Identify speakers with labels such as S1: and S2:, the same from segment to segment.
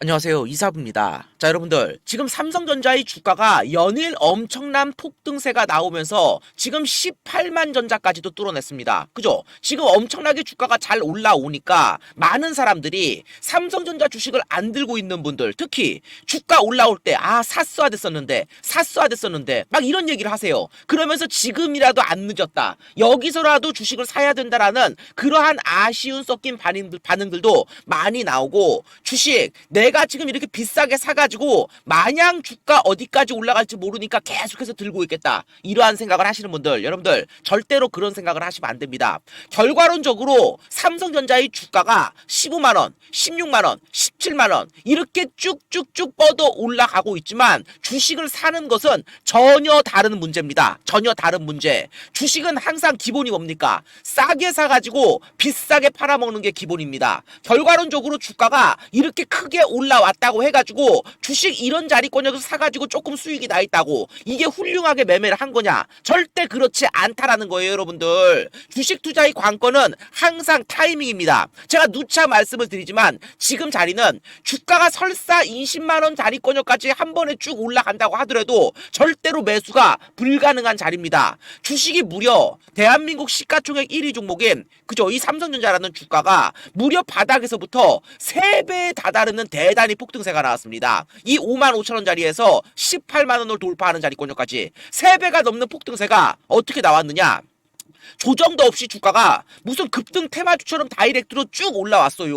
S1: 안녕하세요. 이사부입니다. 자, 여러분들. 지금 삼성전자의 주가가 연일 엄청난 폭등세가 나오면서 지금 18만 전자까지도 뚫어냈습니다. 그죠? 지금 엄청나게 주가가 잘 올라오니까 많은 사람들이 삼성전자 주식을 안 들고 있는 분들, 특히 주가 올라올 때, 아, 샀어야 됐었는데, 샀어야 됐었는데, 막 이런 얘기를 하세요. 그러면서 지금이라도 안 늦었다. 여기서라도 주식을 사야 된다라는 그러한 아쉬운 섞인 반응들, 반응들도 많이 나오고, 주식, 내가 지금 이렇게 비싸게 사가지고 마냥 주가 어디까지 올라갈지 모르니까 계속해서 들고 있겠다. 이러한 생각을 하시는 분들, 여러분들 절대로 그런 생각을 하시면 안 됩니다. 결과론적으로 삼성전자의 주가가 15만 원, 16만 원, 17만 원 이렇게 쭉쭉쭉 뻗어 올라가고 있지만 주식을 사는 것은 전혀 다른 문제입니다. 전혀 다른 문제. 주식은 항상 기본이 뭡니까? 싸게 사가지고 비싸게 팔아먹는 게 기본입니다. 결과론적으로 주가가 이렇게 크게 올라 왔다고 해가지고 주식 이런 자리권에서 사가지고 조금 수익이 나 있다고 이게 훌륭하게 매매를 한 거냐? 절대 그렇지 않다라는 거예요, 여러분들. 주식 투자의 관건은 항상 타이밍입니다. 제가 누차 말씀을 드리지만 지금 자리는 주가가 설사 20만 원 자리권역까지 한 번에 쭉 올라간다고 하더라도 절대로 매수가 불가능한 자리입니다. 주식이 무려 대한민국 시가총액 1위 종목인 그죠? 이 삼성전자라는 주가가 무려 바닥에서부터 3배에 다다르는 대 단히 폭등세가 나왔습니다. 이 5만 5천 원짜리에서 18만 원을 돌파하는 자리권역까지 3배가 넘는 폭등세가 어떻게 나왔느냐? 조정도 없이 주가가 무슨 급등 테마주처럼 다이렉트로 쭉 올라왔어요.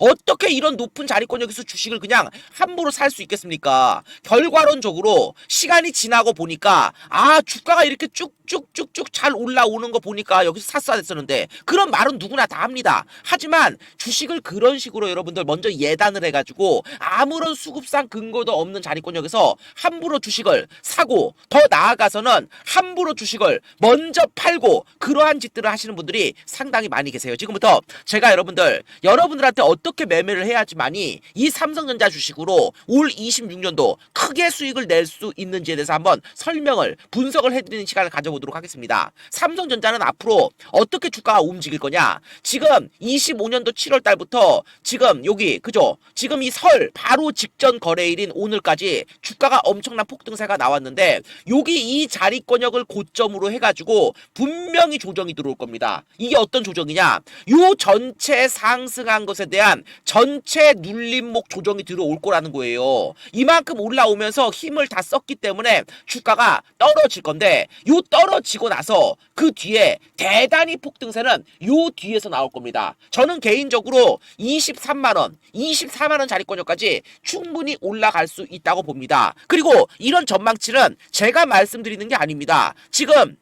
S1: 어떻게 이런 높은 자리권역에서 주식을 그냥 함부로 살 수 있겠습니까? 결과론적으로 시간이 지나고 보니까 아 주가가 이렇게 쭉 쭉쭉쭉 잘 올라오는 거 보니까 여기서 샀어야 됐었는데 그런 말은 누구나 다 합니다. 하지만 주식을 그런 식으로 여러분들 먼저 예단을 해가지고 아무런 수급상 근거도 없는 자리권역에서 함부로 주식을 사고 더 나아가서는 함부로 주식을 먼저 팔고 그러한 짓들을 하시는 분들이 상당히 많이 계세요. 지금부터 제가 여러분들 여러분들한테 어떻게 매매를 해야지만이 이 삼성전자 주식으로 올 26년도 크게 수익을 낼 수 있는지에 대해서 한번 설명을 분석을 해드리는 시간을 가져보도록 하겠습니다. 삼성전자는 앞으로 어떻게 주가가 움직일 거냐? 지금 25년도 7월 달부터 지금 여기 그죠? 지금 이 설 바로 직전 거래일인 오늘까지 주가가 엄청난 폭등세가 나왔는데 여기 이 자리권역을 고점으로 해가지고 분명히 조정이 들어올 겁니다. 이게 어떤 조정이냐? 요 전체 상승한 것에 대한 전체 눌림목 조정이 들어올 거라는 거예요. 이만큼 올라오면서 힘을 다 썼기 때문에 주가가 떨어질 건데 요 떨어 지고 나서 그 뒤에 대단히 폭등세는 요 뒤에서 나올 겁니다. 저는 개인적으로 23만 원, 24만 원 자리권역까지 충분히 올라갈 수 있다고 봅니다. 그리고 이런 전망치는 제가 말씀드리는 게 아닙니다. 지금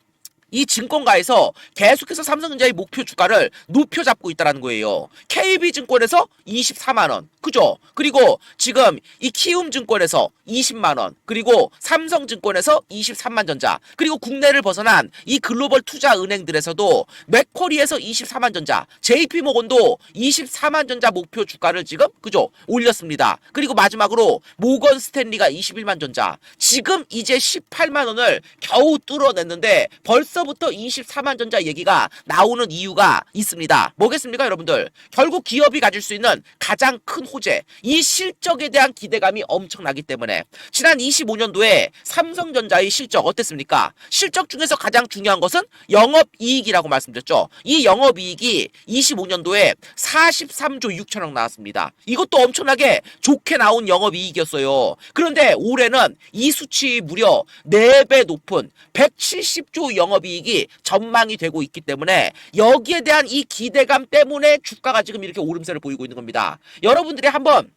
S1: 이 증권가에서 계속해서 삼성전자의 목표 주가를 높여 잡고 있다는 거예요. KB증권에서 24만 원. 그죠? 그리고 지금 이 키움증권에서 20만 원. 그리고 삼성증권에서 23만 전자. 그리고 국내를 벗어난 이 글로벌 투자 은행들에서도 맥쿼리에서 24만 전자, JP모건도 24만 전자 목표 주가를 지금 그죠? 올렸습니다. 그리고 마지막으로 모건 스탠리가 21만 전자. 지금 이제 18만 원을 겨우 뚫어냈는데 벌써 부터 24만 전자 얘기가 나오는 이유가 있습니다. 뭐겠습니까, 여러분들? 결국 기업이 가질 수 있는 가장 큰 호재, 이 실적에 대한 기대감이 엄청나기 때문에 지난 25년도에 삼성전자의 실적 어땠습니까? 실적 중에서 가장 중요한 것은 영업이익이라고 말씀드렸죠. 이 영업이익이 25년도에 43조 6천억 나왔습니다. 이것도 엄청나게 좋게 나온 영업이익이었어요. 그런데 올해는 이 수치 무려 4배 높은 170조 영업이익 이 전망이 되고 있기 때문에 여기에 대한 이 기대감 때문에 주가가 지금 이렇게 오름세를 보이고 있는 겁니다. 여러분들이 한번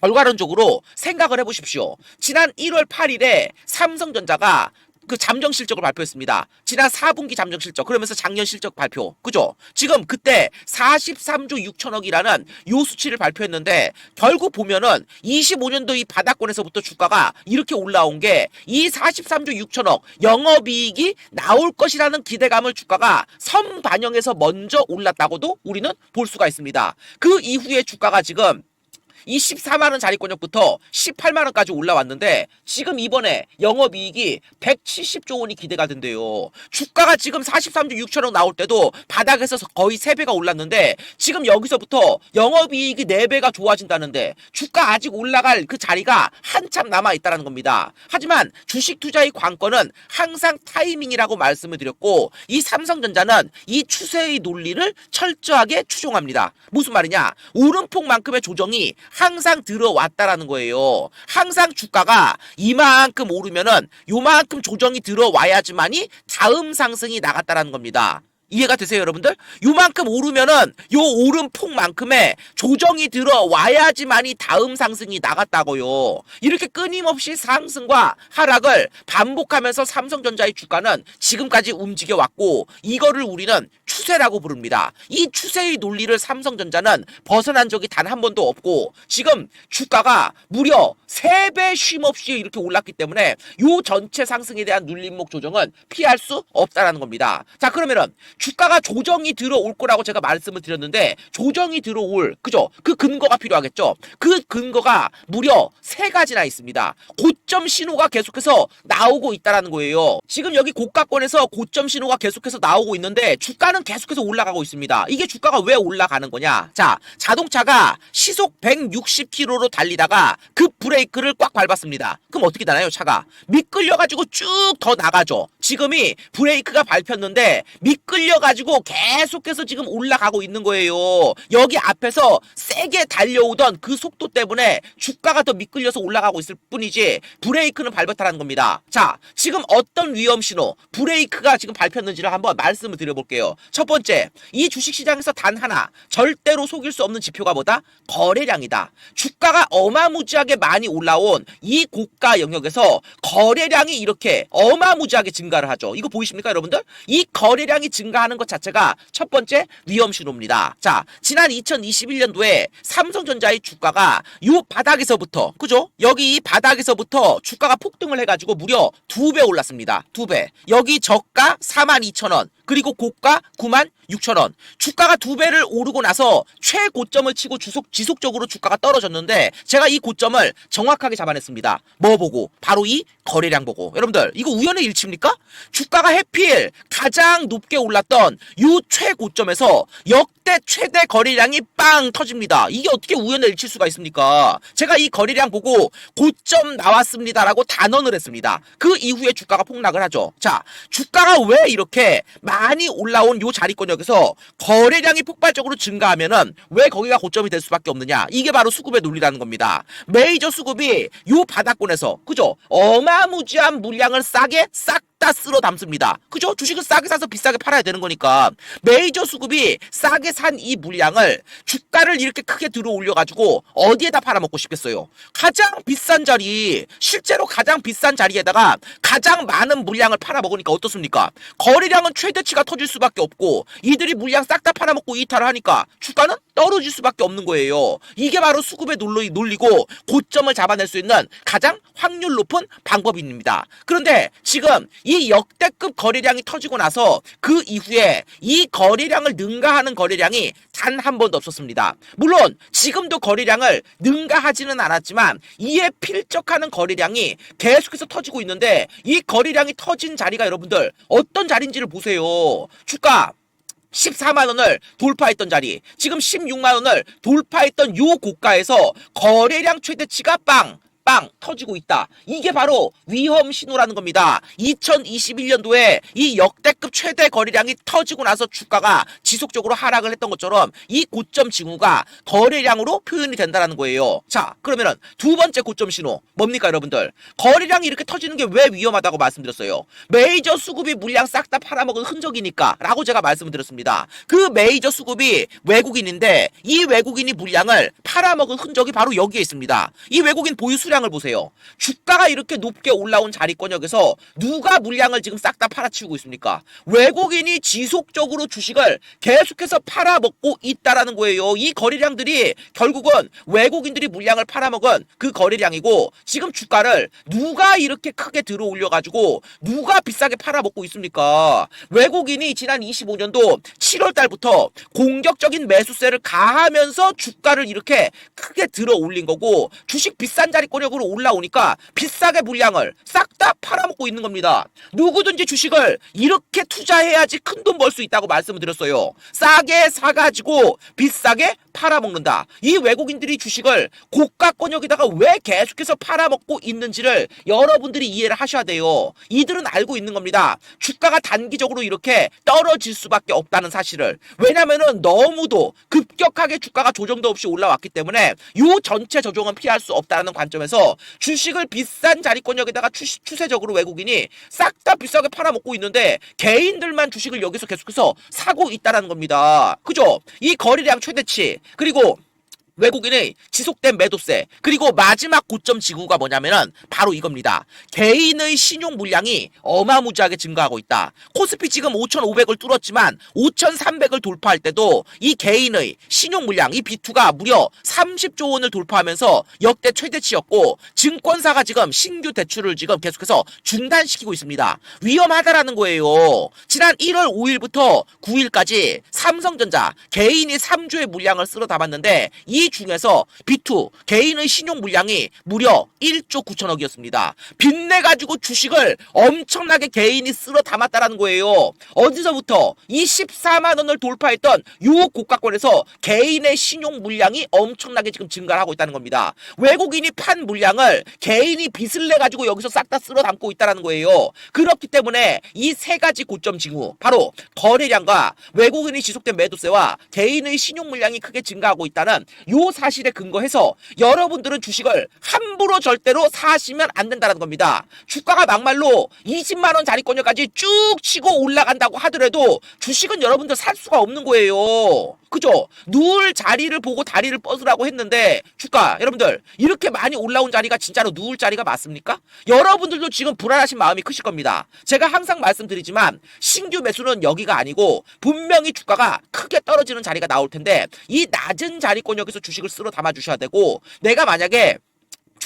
S1: 결과론적으로 생각을 해보십시오. 지난 1월 8일에 삼성전자가 그 잠정 실적을 발표했습니다. 지난 4분기 잠정 실적 그러면서 작년 실적 발표 그죠? 지금 그때 43조 6천억이라는 요 수치를 발표했는데 결국 보면은 25년도 이 바닥권에서부터 주가가 이렇게 올라온 게 이 43조 6천억 영업이익이 나올 것이라는 기대감을 주가가 선 반영해서 먼저 올랐다고도 우리는 볼 수가 있습니다. 그 이후에 주가가 지금 이 14만 원 자리권역부터 18만 원까지 올라왔는데 지금 이번에 영업이익이 170조 원이 기대가 된대요. 주가가 지금 43조 6천 원 나올 때도 바닥에서 거의 3배가 올랐는데 지금 여기서부터 영업이익이 4배가 좋아진다는데 주가 아직 올라갈 그 자리가 한참 남아 있다는 겁니다. 하지만 주식 투자의 관건은 항상 타이밍이라고 말씀을 드렸고 이 삼성전자는 이 추세의 논리를 철저하게 추종합니다. 무슨 말이냐? 오름폭만큼의 조정이 항상 들어왔다라는 거예요. 항상 주가가 이만큼 오르면은 요만큼 조정이 들어와야지만이 다음 상승이 나갔다라는 겁니다. 이해가 되세요, 여러분들? 요만큼 오르면은 요 오름폭만큼의 조정이 들어와야지만이 다음 상승이 나갔다고요. 이렇게 끊임없이 상승과 하락을 반복하면서 삼성전자의 주가는 지금까지 움직여 왔고 이거를 우리는 추세라고 부릅니다. 이 추세의 논리를 삼성전자는 벗어난 적이 단 한 번도 없고 지금 주가가 무려 3배 쉼 없이 이렇게 올랐기 때문에 요 전체 상승에 대한 눌림목 조정은 피할 수 없다라는 겁니다. 자, 그러면은 주가가 조정이 들어올 거라고 제가 말씀을 드렸는데 조정이 들어올 그죠? 그 근거가 필요하겠죠. 그 근거가 무려 세 가지나 있습니다. 고점 신호가 계속해서 나오고 있다라는 거예요. 지금 여기 고가권에서 고점 신호가 계속해서 나오고 있는데 주가는 계속해서 올라가고 있습니다. 이게 주가가 왜 올라가는 거냐? 자, 자동차가 시속 160km로 달리다가 급 브레이크를 꽉 밟았습니다. 그럼 어떻게 되나요, 차가? 미끌려 가지고 쭉 더 나가죠. 지금이 브레이크가 밟혔는데 미끌 려가지고 계속해서 지금 올라가고 있는 거예요. 여기 앞에서 세게 달려오던 그 속도 때문에 주가가 더 미끌려서 올라가고 있을 뿐이지 브레이크는 밟았다는 겁니다. 자, 지금 어떤 위험 신호, 브레이크가 지금 밟혔는지를 한번 말씀을 드려볼게요. 첫 번째, 이 주식시장에서 단 하나 절대로 속일 수 없는 지표가 뭐다? 거래량이다. 주가가 어마무지하게 많이 올라온 이 고가 영역에서 거래량이 이렇게 어마무지하게 증가를 하죠. 이거 보이십니까, 여러분들? 이 거래량이 증가 하는 것 자체가 첫 번째 위험 신호입니다. 자, 지난 2021년도에 삼성전자의 주가가 요 바닥에서부터, 그죠? 여기 이 바닥에서부터 주가가 폭등을 해가지고 무려 두 배 올랐습니다. 두 배. 여기 저가 42,000원. 그리고 고가 9만 6천 원. 주가가 두 배를 오르고 나서 최고점을 치고 주속, 지속적으로 주가가 떨어졌는데 제가 이 고점을 정확하게 잡아냈습니다. 뭐 보고? 바로 이 거래량 보고. 여러분들 이거 우연의 일치입니까? 주가가 해필 가장 높게 올랐던 요 최고점에서 역대 최대 거래량이 빵 터집니다. 이게 어떻게 우연의 일치일 수가 있습니까? 제가 이 거래량 보고 고점 나왔습니다라고 단언을 했습니다. 그 이후에 주가가 폭락을 하죠. 자, 주가가 왜 이렇게 많이 올라온 요 자리권역에서 거래량이 폭발적으로 증가하면은 왜 거기가 고점이 될 수밖에 없느냐? 이게 바로 수급의 논리라는 겁니다. 메이저 수급이 요 바닥권에서 그죠? 어마무지한 물량을 싸게 싹 다 쓸어 담습니다. 그죠? 주식을 싸게 사서 비싸게 팔아야 되는 거니까 메이저 수급이 싸게 산 이 물량을 주가를 이렇게 크게 들어 올려가지고 어디에다 팔아먹고 싶겠어요? 가장 비싼 자리, 실제로 가장 비싼 자리에다가 가장 많은 물량을 팔아먹으니까 어떻습니까? 거래량은 최대치가 터질 수밖에 없고 이들이 물량 싹 다 팔아먹고 이탈을 하니까 주가는 떨어질 수밖에 없는 거예요. 이게 바로 수급의 논리, 논리고 고점을 잡아낼 수 있는 가장 확률 높은 방법입니다. 그런데 지금 이 역대급 거래량이 터지고 나서 그 이후에 이 거래량을 능가하는 거래량이 단 한 번도 없었습니다. 물론 지금도 거래량을 능가하지는 않았지만 이에 필적하는 거래량이 계속해서 터지고 있는데 이 거래량이 터진 자리가 여러분들 어떤 자리인지를 보세요. 주가 14만 원을 돌파했던 자리, 지금 16만 원을 돌파했던 요 고가에서 거래량 최대치가 빵! 빵 터지고 있다. 이게 바로 위험 신호라는 겁니다. 2021년도에 이 역대급 최대 거래량이 터지고 나서 주가가 지속적으로 하락을 했던 것처럼 이 고점 징후가 거래량으로 표현이 된다는 거예요. 자, 그러면은 두 번째 고점 신호 뭡니까 여러분들? 거래량이 이렇게 터지는 게 왜 위험하다고 말씀드렸어요? 메이저 수급이 물량 싹 다 팔아먹은 흔적이니까 라고 제가 말씀을 드렸습니다. 그 메이저 수급이 외국인인데 이 외국인이 물량을 팔아먹은 흔적이 바로 여기에 있습니다. 이 외국인 보유 수량 수량을 보세요. 주가가 이렇게 높게 올라온 자리권역에서 누가 물량을 지금 싹 다 팔아치우고 있습니까? 외국인이 지속적으로 주식을 계속해서 팔아먹고 있다라는 거예요. 이 거래량들이 결국은 외국인들이 물량을 팔아먹은 그 거래량이고 지금 주가를 누가 이렇게 크게 들어 올려가지고 누가 비싸게 팔아먹고 있습니까? 외국인이 지난 25년도 7월 달부터 공격적인 매수세를 가하면서 주가를 이렇게 크게 들어 올린 거고 주식 비싼 자리권 역으로 올라오니까 비싸게 물량을 싹 다 팔아먹고 있는 겁니다. 누구든지 주식을 이렇게 투자해야지 큰 돈 벌 수 있다고 말씀을 드렸어요. 싸게 사가지고 비싸게 팔아먹는다. 이 외국인들이 주식을 고가 권역에다가 왜 계속해서 팔아먹고 있는지를 여러분들이 이해를 하셔야 돼요. 이들은 알고 있는 겁니다. 주가가 단기적으로 이렇게 떨어질 수밖에 없다는 사실을. 왜냐면은 너무도 급격하게 주가가 조정도 없이 올라왔기 때문에 요 전체 조정은 피할 수 없다는 관점에서 주식을 비싼 자리권역에다가 추, 추세적으로 외국인이 싹 다 비싸게 팔아먹고 있는데 개인들만 주식을 여기서 계속해서 사고 있다라는 겁니다. 그죠? 이 거래량 최대치 그리고 외국인의 지속된 매도세 그리고 마지막 고점 지구가 뭐냐면은 바로 이겁니다. 개인의 신용 물량이 어마무지하게 증가하고 있다. 코스피 지금 5,500을 뚫었지만 5,300을 돌파할 때도 이 개인의 신용 물량 이 B2가 무려 30조 원을 돌파하면서 역대 최대치였고 증권사가 지금 신규 대출을 지금 계속해서 중단시키고 있습니다. 위험하다라는 거예요. 지난 1월 5일부터 9일까지 삼성전자 개인이 3조의 물량을 쓸어 담았는데 이 중에서 B2 개인의 신용 물량이 무려 1조 9천억이었습니다. 빚내 가지고 주식을 엄청나게 개인이 쓸어 담았다라는 거예요. 어디서부터 이 14만 원을 돌파했던 요 고가권에서 개인의 신용 물량이 엄청나게 지금 증가를 하고 있다는 겁니다. 외국인이 판 물량을 개인이 빚을 내 가지고 여기서 싹 다 쓸어 담고 있다는 거예요. 그렇기 때문에 이 세 가지 고점 징후 바로 거래량과 외국인이 지속된 매도세와 개인의 신용 물량이 크게 증가하고 있다는 요 사실에 근거해서 여러분들은 주식을 함부로 절대로 사시면 안 된다는 겁니다. 주가가 막말로 20만 원 자리권역까지 쭉 치고 올라간다고 하더라도 주식은 여러분들 살 수가 없는 거예요. 그죠? 누울 자리를 보고 다리를 뻗으라고 했는데 주가 여러분들 이렇게 많이 올라온 자리가 진짜로 누울 자리가 맞습니까? 여러분들도 지금 불안하신 마음이 크실 겁니다. 제가 항상 말씀드리지만 신규 매수는 여기가 아니고 분명히 주가가 크게 떨어지는 자리가 나올 텐데 이 낮은 자리권 역에서 주식을 쓸어 담아 주셔야 되고 내가 만약에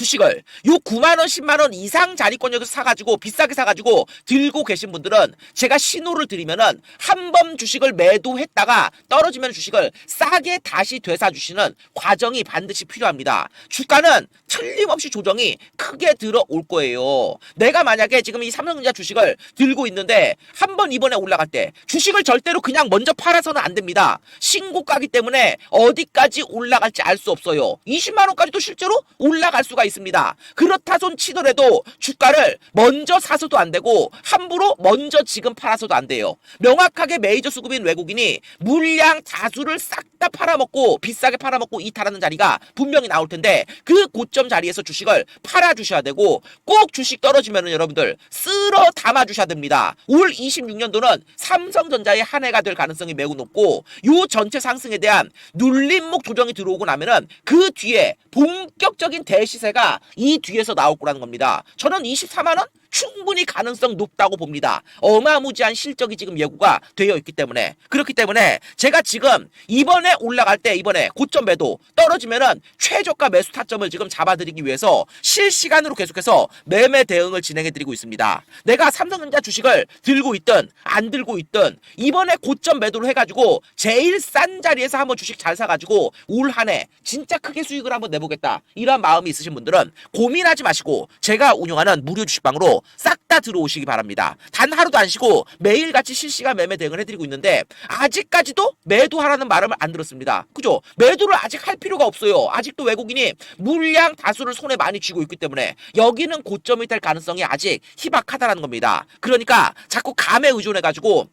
S1: 주식을 요 9만 원, 10만 원 이상 자리권역에서 사가지고 비싸게 사가지고 들고 계신 분들은 제가 신호를 드리면은 한 번 주식을 매도했다가 떨어지면 주식을 싸게 다시 되사 주시는 과정이 반드시 필요합니다. 주가는 틀림없이 조정이 크게 들어올 거예요. 내가 만약에 지금 이 삼성전자 주식을 들고 있는데 한 번 이번에 올라갈 때 주식을 절대로 그냥 먼저 팔아서는 안 됩니다. 신고가기 때문에 어디까지 올라갈지 알 수 없어요. 20만 원까지도 실제로 올라갈 수가 있습니다. 그렇다 손 치더라도 주가를 먼저 사서도 안 되고 함부로 먼저 지금 팔아서도 안 돼요. 명확하게 메이저 수급인 외국인이 물량 다수를 싹 다 팔아먹고 비싸게 팔아먹고 이탈하는 자리가 분명히 나올 텐데 그 고점 자리에서 주식을 팔아 주셔야 되고 꼭 주식 떨어지면은 여러분들 쓸어 담아 주셔야 됩니다. 올 26년도는 삼성전자의 한 해가 될 가능성이 매우 높고 요 전체 상승에 대한 눌림목 조정이 들어오고 나면은 그 뒤에 본격적인 대시세가 이 뒤에서 나올 거라는 겁니다. 저는 24만 원 충분히 가능성 높다고 봅니다. 어마무지한 실적이 지금 예고가 되어 있기 때문에 그렇기 때문에 제가 지금 이번에 올라갈 때 이번에 고점 매도 떨어지면은 최저가 매수 타점을 지금 잡아드리기 위해서 실시간으로 계속해서 매매 대응을 진행해 드리고 있습니다. 내가 삼성전자 주식을 들고 있든 안 들고 있든 이번에 고점 매도를 해가지고 제일 싼 자리에서 한번 주식 잘 사가지고 올 한 해 진짜 크게 수익을 한번 내보겠다 이런 마음이 있으신 분들은 고민하지 마시고 제가 운영하는 무료 주식방으로 싹 다 들어오시기 바랍니다. 단 하루도 안 쉬고 매일같이 실시간 매매 대응을 해드리고 있는데 아직까지도 매도하라는 말을 안 들었습니다. 그죠? 매도를 아직 할 필요가 없어요. 아직도 외국인이 물량 다수를 손에 많이 쥐고 있기 때문에 여기는 고점이 될 가능성이 아직 희박하다는 겁니다. 그러니까 자꾸 감에 의존해가지고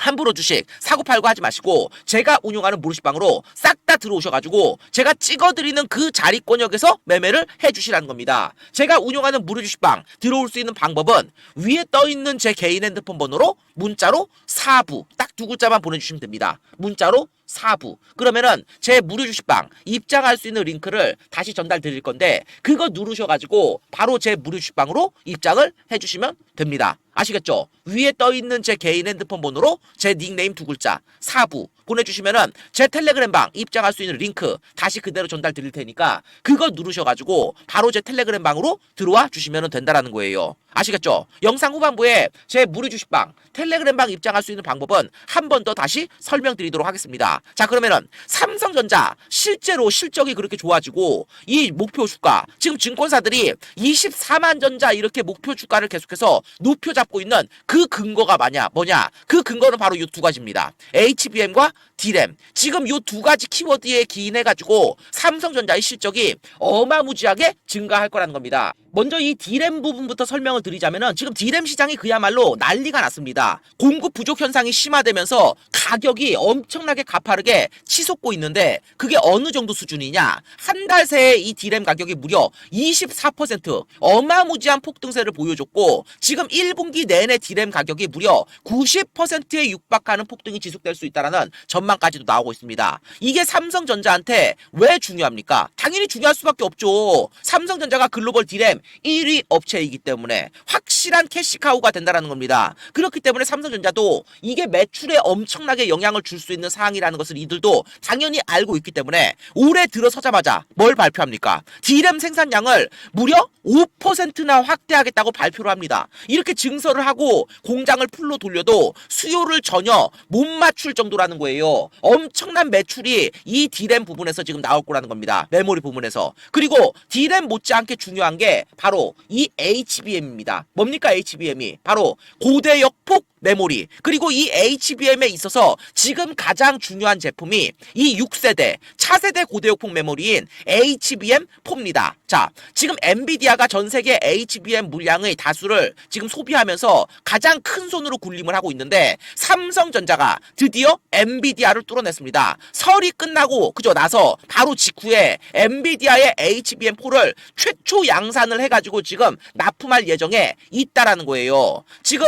S1: 함부로 주식 사고 팔고 하지 마시고 제가 운영하는 무료식방으로 싹 다 들어오셔가지고 제가 찍어드리는 그 자리권역에서 매매를 해주시라는 겁니다. 제가 운영하는 무료주식방 들어올 수 있는 방법은 위에 떠있는 제 개인 핸드폰 번호로 문자로 사부 딱 두 글자만 보내주시면 됩니다. 문자로 4부. 그러면은 제 무료 주식방 입장할 수 있는 링크를 다시 전달 드릴 건데 그거 누르셔가지고 바로 제 무료 주식방으로 입장을 해주시면 됩니다. 아시겠죠? 위에 떠 있는 제 개인 핸드폰 번호로 제 닉네임 두 글자 4부 보내주시면은 제 텔레그램 방 입장할 수 있는 링크 다시 그대로 전달 드릴 테니까 그거 누르셔가지고 바로 제 텔레그램 방으로 들어와 주시면 된다라는 거예요. 아시겠죠? 영상 후반부에 제 무료 주식방 텔레그램 방 입장할 수 있는 방법은 한 번 더 다시 설명드리도록 하겠습니다. 자 그러면은 삼성전자 실제로 실적이 그렇게 좋아지고 이 목표 주가 지금 증권사들이 24만 전자 이렇게 목표 주가를 계속해서 높여 잡고 있는 그 근거가 뭐냐 뭐냐 그 근거는 바로 이 두 가지입니다. HBM과 D램 지금 이 두 가지 키워드에 기인해 가지고 삼성전자의 실적이 어마무지하게 증가할 거라는 겁니다. 먼저 이 D램 부분부터 설명을 드리자면은 지금 D램 시장이 그야말로 난리가 났습니다. 공급 부족 현상이 심화되면서 가격이 엄청나게 가파르게 치솟고 있는데 그게 어느 정도 수준이냐? 한 달 새에 이 D램 가격이 무려 24% 어마무지한 폭등세를 보여줬고 지금 1분기 내내 D램 가격이 무려 90%에 육박하는 폭등이 지속될 수 있다라는 전망까지도 나오고 있습니다. 이게 삼성전자한테 왜 중요합니까? 당연히 중요할 수밖에 없죠. 삼성전자가 글로벌 D램 1위 업체이기 때문에 확실한 캐시카우가 된다라는 겁니다. 그렇기 때문에 삼성전자도 이게 매출에 엄청나게 영향을 줄 수 있는 사항이라는 것을 이들도 당연히 알고 있기 때문에 올해 들어서자마자 뭘 발표합니까? D램 생산량을 무려 5%나 확대하겠다고 발표를 합니다. 이렇게 증설을 하고 공장을 풀로 돌려도 수요를 전혀 못 맞출 정도라는 거예요. 엄청난 매출이 이 D램 부분에서 지금 나올 거라는 겁니다. 메모리 부분에서. 그리고 D램 못지않게 중요한 게 바로 이 HBM입니다. 뭡니까 HBM이? 바로 고대 역폭 메모리. 그리고 이 HBM에 있어서 지금 가장 중요한 제품이 이 6세대 차세대 고대역폭 메모리인 HBM4입니다. 자, 지금 엔비디아가 전 세계 HBM 물량의 다수를 지금 소비하면서 가장 큰 손으로 군림을 하고 있는데 삼성전자가 드디어 엔비디아를 뚫어냈습니다. 설이 끝나고 그저 나서 바로 직후에 엔비디아의 HBM4를 최초 양산을 해가지고 지금 납품할 예정에 있다라는 거예요. 지금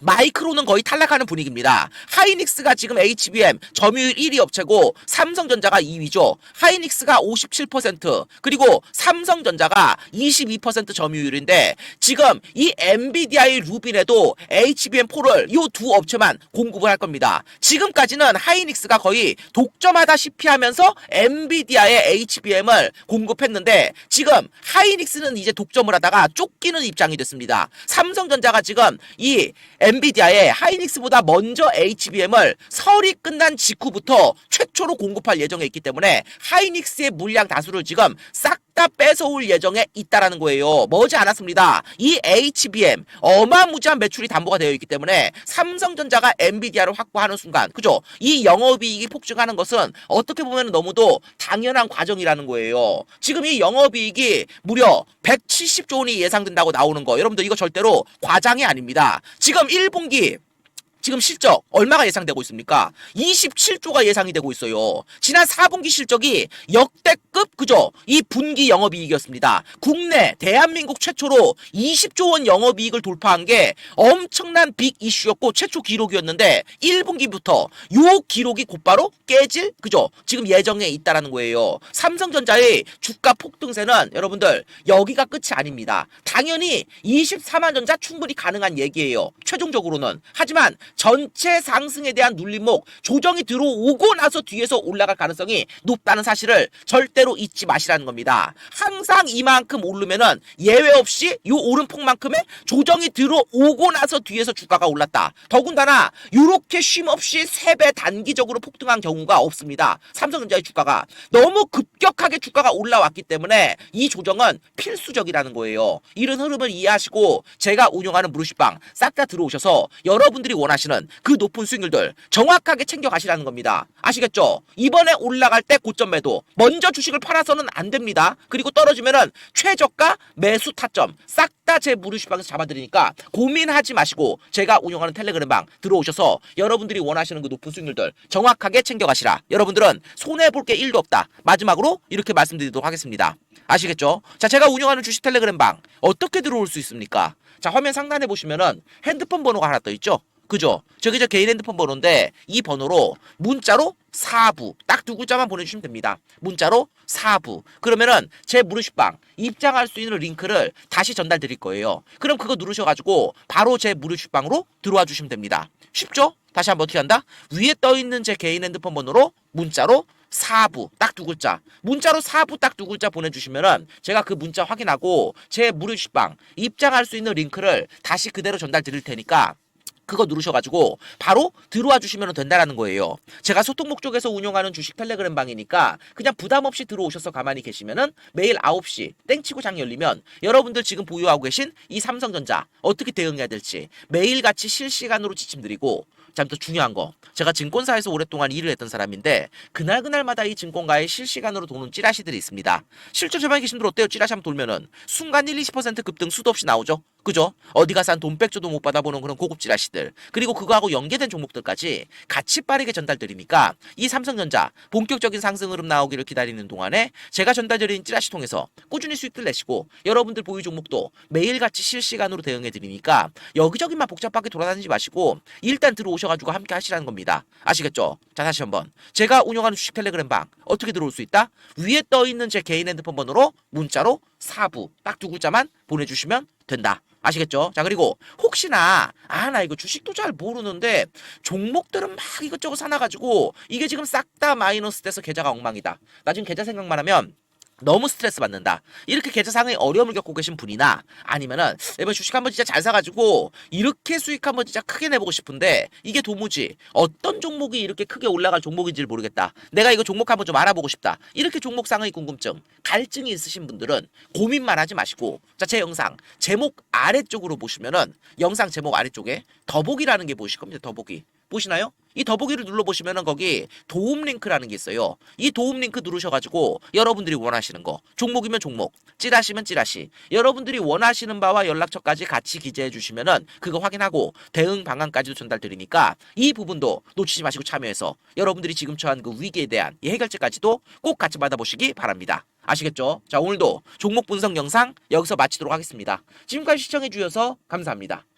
S1: 마이크로는 거의 탈락하는 분위기입니다. 하이닉스가 지금 HBM 점유율 1위 업체고 삼성전자가 2위죠. 하이닉스가 57% 그리고 삼성전자가 22% 점유율인데 지금 이 엔비디아의 루빈에도 HBM4를 이 두 업체만 공급을 할 겁니다. 지금까지는 하이닉스가 거의 독점하다시피 하면서 엔비디아의 HBM을 공급했는데 지금 하이닉스는 이제 독점을 하다가 쫓기는 입장이 됐습니다. 삼성전자가 지금 이 엔비디아의 하이닉스보다 먼저 HBM을 설이 끝난 직후부터 최초로 공급할 예정에 있기 때문에 하이닉스의 물량 다수를 지금 싹다 뺏어올 예정에 있다라는 거예요. 머지 않았습니다. 이 HBM 어마무지한 매출이 담보가 되어 있기 때문에 삼성전자가 엔비디아를 확보하는 순간, 그죠? 이 영업이익이 폭증하는 것은 어떻게 보면 너무도 당연한 과정이라는 거예요. 지금 이 영업이익이 무려 170조 원이 예상된다고 나오는 거, 여러분들 이거 절대로 과장이 아닙니다. 지금 1분기 지금 실적 얼마가 예상되고 있습니까? 27조가 예상이 되고 있어요. 지난 4분기 실적이 역대급 그죠? 이 분기 영업이익이었습니다. 국내 대한민국 최초로 20조 원 영업이익을 돌파한 게 엄청난 빅 이슈였고 최초 기록이었는데 1분기부터 요 기록이 곧바로 깨질 그죠? 지금 예정에 있다라는 거예요. 삼성전자의 주가 폭등세는 여러분들 여기가 끝이 아닙니다. 당연히 24만 전자 충분히 가능한 얘기예요. 최종적으로는 하지만 전체 상승에 대한 눌림목 조정이 들어오고 나서 뒤에서 올라갈 가능성이 높다는 사실을 절대로 잊지 마시라는 겁니다. 항상 이만큼 오르면은 예외 없이 이 오름폭만큼의 조정이 들어오고 나서 뒤에서 주가가 올랐다. 더군다나 이렇게 쉼 없이 세배 단기적으로 폭등한 경우가 없습니다. 삼성전자의 주가가 너무 급격하게 주가가 올라왔기 때문에 이 조정은 필수적이라는 거예요. 이런 흐름을 이해하시고 제가 운영하는 무르시방 싹다 들어오셔서 여러분들이 원하시는 그 높은 수익률들 정확하게 챙겨가시라는 겁니다. 아시겠죠? 이번에 올라갈 때 고점 매도 먼저 주식을 팔아서는 안 됩니다. 그리고 떨어지면은 최저가 매수 타점 싹 다 제 무르시방에서 잡아드리니까 고민하지 마시고 제가 운영하는 텔레그램 방 들어오셔서 여러분들이 원하시는 그 높은 수익률들 정확하게 챙겨가시라. 여러분들은 손해볼 게 1도 없다. 마지막으로 이렇게 말씀드리도록 하겠습니다. 아시겠죠? 자, 제가 운영하는 주식 텔레그램 방 어떻게 들어올 수 있습니까? 자, 화면 상단에 보시면은 핸드폰 번호가 하나 떠 있죠? 그죠? 저기 저 개인 핸드폰 번호인데 이 번호로 문자로 사부 딱 두 글자만 보내주시면 됩니다. 문자로 사부 그러면은 제 무료식빵 입장할 수 있는 링크를 다시 전달 드릴 거예요. 그럼 그거 누르셔가지고 바로 제 무료식빵으로 들어와 주시면 됩니다. 쉽죠? 다시 한번 어떻게 한다? 위에 떠 있는 제 개인 핸드폰 번호로 문자로 사부 딱 두 글자 문자로 사부 딱 두 글자 보내주시면은 제가 그 문자 확인하고 제 무료식빵 입장할 수 있는 링크를 다시 그대로 전달 드릴 테니까 그거 누르셔가지고 바로 들어와 주시면 된다라는 거예요. 제가 소통 목적에서 운영하는 주식 텔레그램 방이니까 그냥 부담 없이 들어오셔서 가만히 계시면은 매일 9시 땡치고 장 열리면 여러분들 지금 보유하고 계신 이 삼성전자 어떻게 대응해야 될지 매일같이 실시간으로 지침 드리고 자, 또 중요한 거. 제가 증권사에서 오랫동안 일을 했던 사람인데 그날 그날마다 이 증권가에 실시간으로 도는 찌라시들이 있습니다. 실제 주방에 계신 분들 어때요? 찌라시 한번 돌면은 순간 1, 20% 급등 수도 없이 나오죠. 그죠? 어디 가서 한 돈 백조도 못 받아보는 그런 고급 찌라시들 그리고 그거하고 연계된 종목들까지 같이 빠르게 전달드리니까 이 삼성전자 본격적인 상승 흐름 나오기를 기다리는 동안에 제가 전달드린 찌라시 통해서 꾸준히 수익들 내시고 여러분들 보유 종목도 매일같이 실시간으로 대응해 드리니까 여기저기만 복잡하게 돌아다니지 마시고 일단 들어오셔가지고 함께 하시라는 겁니다. 아시겠죠? 자 다시 한번 제가 운영하는 주식 텔레그램 방 어떻게 들어올 수 있다? 위에 떠 있는 제 개인 핸드폰 번호로 문자로 사부 딱 두 글자만 보내주시면 된다. 아시겠죠? 자 그리고 혹시나 아 나 이거 주식도 잘 모르는데 종목들은 막 이것저것 사놔가지고 이게 지금 싹 다 마이너스 돼서 계좌가 엉망이다. 나 지금 계좌 생각만 하면 너무 스트레스 받는다. 이렇게 계좌상의 어려움을 겪고 계신 분이나 아니면은 이번 주식 한번 진짜 잘 사가지고 이렇게 수익 한번 진짜 크게 내보고 싶은데 이게 도무지 어떤 종목이 이렇게 크게 올라갈 종목인지를 모르겠다. 내가 이거 종목 한번 좀 알아보고 싶다. 이렇게 종목상의 궁금증, 갈증이 있으신 분들은 고민만 하지 마시고 자 제 영상 제목 아래쪽으로 보시면은 영상 제목 아래쪽에 더보기라는 게 보실 겁니다. 더보기. 보시나요? 이 더보기를 눌러보시면은 거기 도움 링크라는 게 있어요. 이 도움 링크 누르셔가지고 여러분들이 원하시는 거 종목이면 종목, 찌라시면 찌라시 여러분들이 원하시는 바와 연락처까지 같이 기재해 주시면은 그거 확인하고 대응 방안까지도 전달드리니까 이 부분도 놓치지 마시고 참여해서 여러분들이 지금 처한 그 위기에 대한 이 해결책까지도 꼭 같이 받아보시기 바랍니다. 아시겠죠? 자 오늘도 종목 분석 영상 여기서 마치도록 하겠습니다. 지금까지 시청해 주셔서 감사합니다.